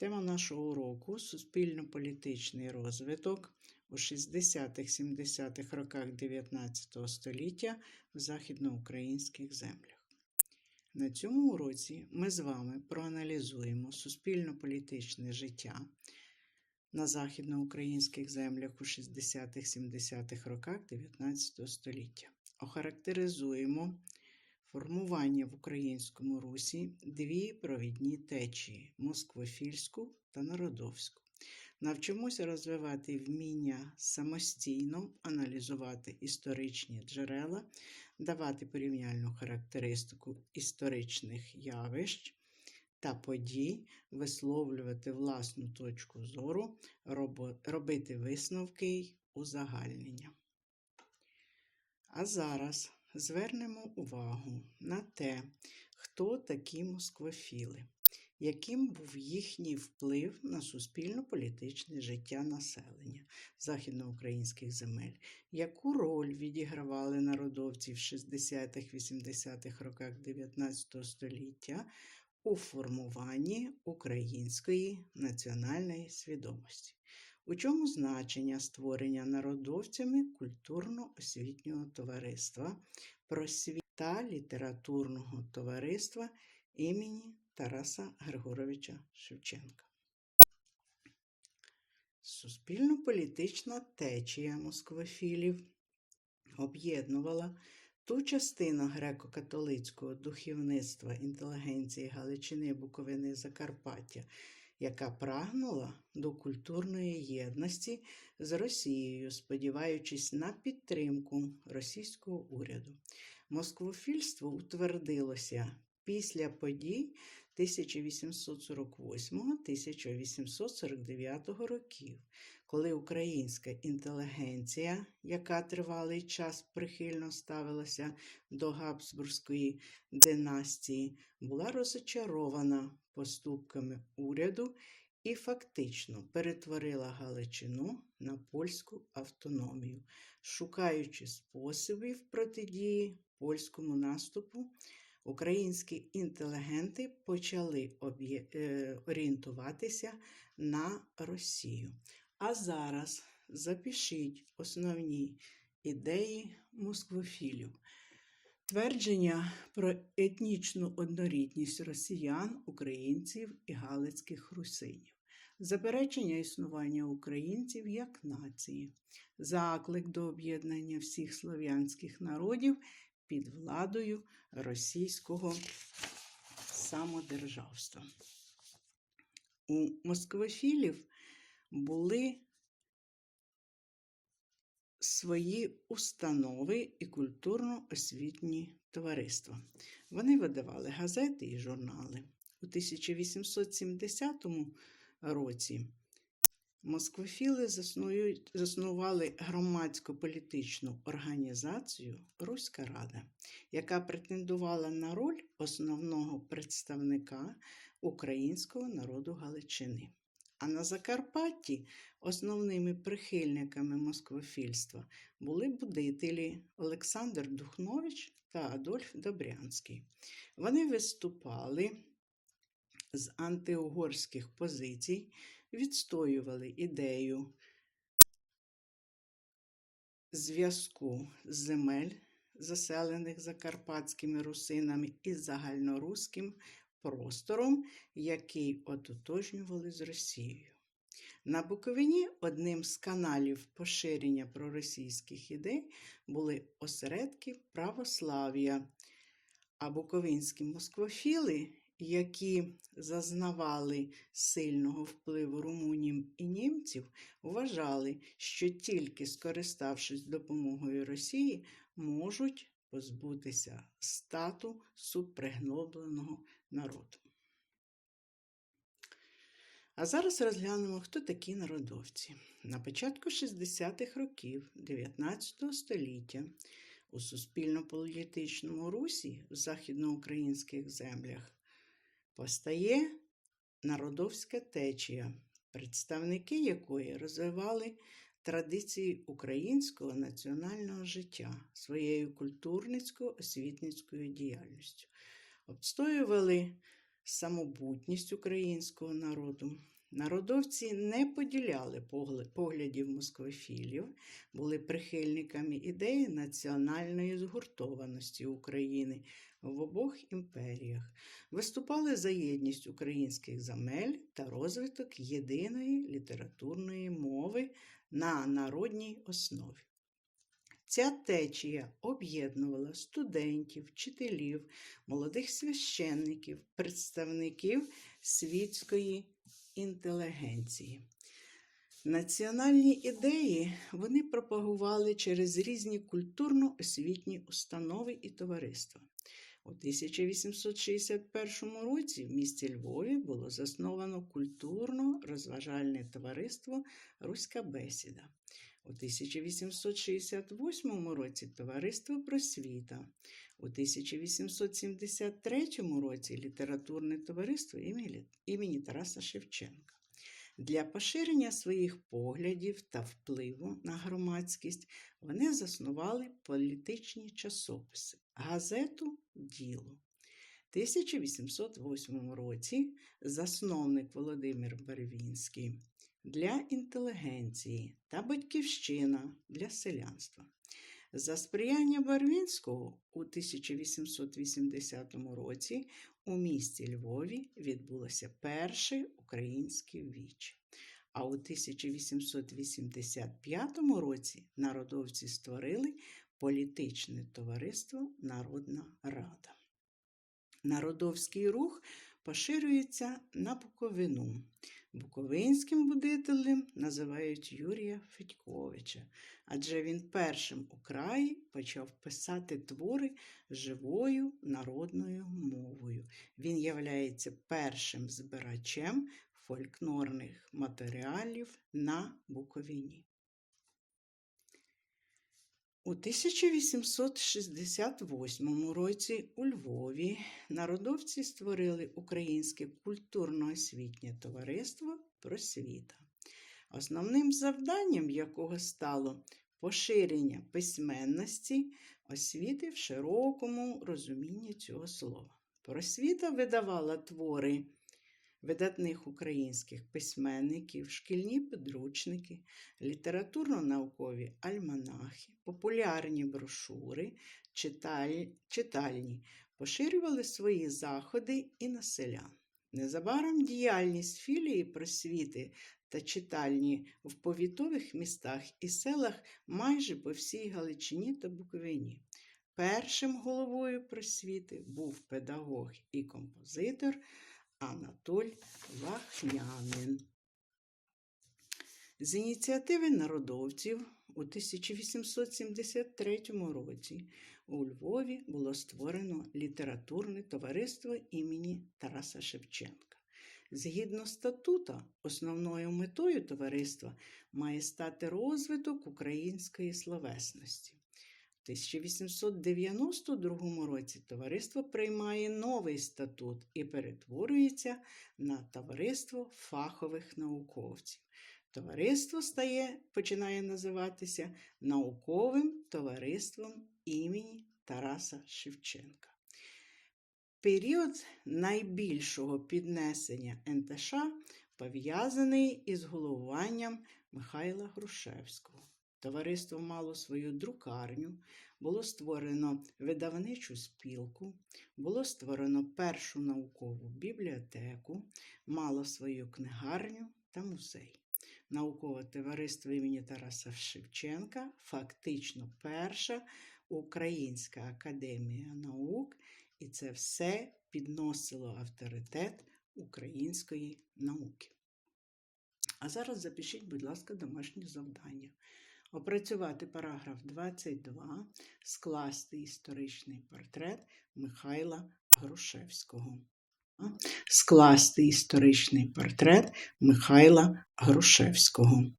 Тема нашого уроку суспільно-політичний розвиток у 60-70-х роках 19 століття в західноукраїнських землях. На цьому уроці ми з вами проаналізуємо суспільно-політичне життя на західноукраїнських землях у 60-70-х роках 19 століття. Охарактеризуємо формування в українському русі дві провідні течії москвофільську та народовську. Навчимося розвивати вміння самостійно аналізувати історичні джерела, давати порівняльну характеристику історичних явищ та подій, висловлювати власну точку зору, робити висновки й узагальнення. А зараз звернемо увагу на те, хто такі москвофіли, яким був їхній вплив на суспільно-політичне життя населення західноукраїнських земель, яку роль відігравали народовці в 60-80-х роках 19 століття у формуванні української національної свідомості. У чому значення створення народовцями культурно-освітнього товариства просвіта літературного товариства імені Тараса Григоровича Шевченка? Суспільно-політична течія москвофілів об'єднувала ту частину греко-католицького духовництва інтелігенції Галичини, Буковини, Закарпаття, яка прагнула до культурної єдності з Росією, сподіваючись на підтримку російського уряду. Москвофільство утвердилося після подій 1848-1849 років, коли українська інтелігенція, яка тривалий час прихильно ставилася до Габсбурзької династії, була розочарована поступками уряду і фактично перетворила Галичину на польську автономію, шукаючи способів протидії польському наступу. Українські інтелігенти почали е, орієнтуватися на Росію. А зараз запишіть основні ідеї москвофілів. Твердження про етнічну однорідність росіян, українців і галицьких русинів. Заперечення існування українців як нації, заклик до об'єднання всіх слов'янських народів під владою російського самодержавства. У москвофілів були свої установи і культурно-освітні товариства. Вони видавали газети і журнали. У 1870 році москвофіли заснували громадсько-політичну організацію Руська Рада, яка претендувала на роль основного представника українського народу Галичини. А на Закарпатті основними прихильниками москвофільства були будителі Олександр Духнович та Адольф Добрянський. Вони виступали з антиугорських позицій, відстоювали ідею зв'язку земель, заселених закарпатськими русинами із загальноруським простором, який ототожнювали з Росією. На Буковині одним з каналів поширення проросійських ідей були осередки православ'я, а буковинські москвофіли, які зазнавали сильного впливу румунів і німців, вважали, що тільки скориставшись допомогою Росії, можуть позбутися стату супригнобленого народу. А зараз розглянемо, хто такі народовці. На початку 60-х років 19 століття у суспільно-політичному русі в західноукраїнських землях постає народовська течія, представники якої розвивали традиції українського національного життя своєю культурницько-освітницькою діяльністю, обстоювали самобутність українського народу. Народовці не поділяли поглядів москофілів, були прихильниками ідеї національної згуртованості України в обох імперіях, виступали за єдність українських земель та розвиток єдиної літературної мови на народній основі. Ця течія об'єднувала студентів, вчителів, молодих священників, представників світської інтелігенції. Національні ідеї вони пропагували через різні культурно-освітні установи і товариства. У 1861 році в місті Львові було засновано культурно-розважальне товариство Руська бесіда. У 1868 році Товариство Просвіта. У 1873 році літературне товариство імені- Тараса Шевченка. Для поширення своїх поглядів та впливу на громадськість вони заснували політичні часописи, газету Діло. В 1808 році засновник Володимир Барвінський для інтелігенції та батьківщина для селянства. За сприяння Барвінського у 1880 році у місті Львові відбулося перше українське віче. А у 1885 році народовці створили політичне товариство Народна Рада. Народовський рух поширюється на Буковину. Буковинським будителем називають Юрія Федьковича, адже він першим у краї почав писати твори живою народною мовою. Він являється першим збирачем фольклорних матеріалів на Буковині. У 1868 році у Львові народовці створили Українське культурно-освітнє товариство Просвіта, основним завданням якого стало поширення письменності, освіти в широкому розумінні цього слова. Просвіта видавала твори видатних українських письменників, шкільні підручники, літературно-наукові альманахи, популярні брошури, читаль... читальні, поширювали свої заходи і на селян. Незабаром діяльність філії просвіти та читальні в повітових містах і селах майже по всій Галичині та Буковині. Першим головою просвіти був педагог і композитор Анатоль Вахнянин. З ініціативи народовців у 1873 році у Львові було створено літературне товариство імені Тараса Шевченка. Згідно статута, основною метою товариства має стати розвиток української словесності. В 1892 році товариство приймає новий статут і перетворюється на товариство фахових науковців. Товариство стає, починає називатися науковим товариством імені Тараса Шевченка. Період найбільшого піднесення НТШ пов'язаний із головуванням Михайла Грушевського. Товариство мало свою друкарню, було створено видавничу спілку, було створено першу наукову бібліотеку, мало свою книгарню та музей. Наукове товариство імені Тараса Шевченка фактично перша Українська академія наук, і це все підносило авторитет української науки. А зараз запишіть, будь ласка, домашнє завдання. Опрацювати параграф 22, скласти історичний портрет Михайла Грушевського. Скласти історичний портрет Михайла Грушевського.